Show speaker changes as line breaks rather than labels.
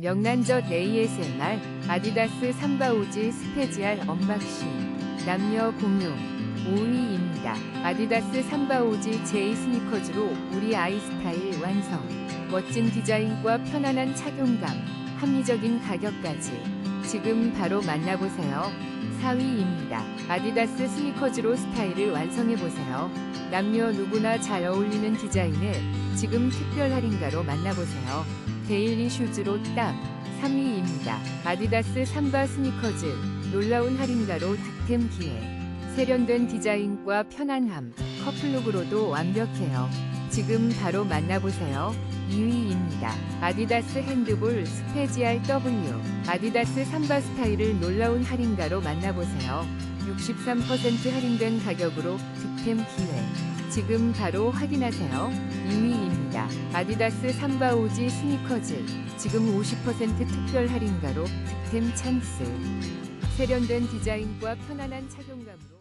명란젓 ASMR 아디다스 삼바오지 스페지알 언박싱 남녀 공용 5위입니다. 아디다스 삼바오지 J 스니커즈로 우리 아이 스타일 완성 멋진 디자인과 편안한 착용감 합리적인 가격까지 지금 바로 만나보세요. 4위입니다. 아디다스 스니커즈로 스타일을 완성해보세요. 남녀 누구나 잘 어울리는 디자인을 지금 특별 할인가로 만나보세요. 데일리 슈즈로 딱 3위입니다. 아디다스 삼바 스니커즈 놀라운 할인가로 득템 기회. 세련된 디자인과 편안함, 커플룩으로도 완벽해요. 지금 바로 만나보세요. 2위입 니다. 아디다스 핸드볼 스페지알 W 아디다스 삼바 스타일을 놀라운 할인가로 만나보세요. 63% 할인된 가격으로 득템 기회. 지금 바로 확인하세요. 2위입니다. 아디다스 삼바 오지 스니커즈 지금 50% 특별 할인가로 득템 찬스. 세련된 디자인과 편안한 착용감으로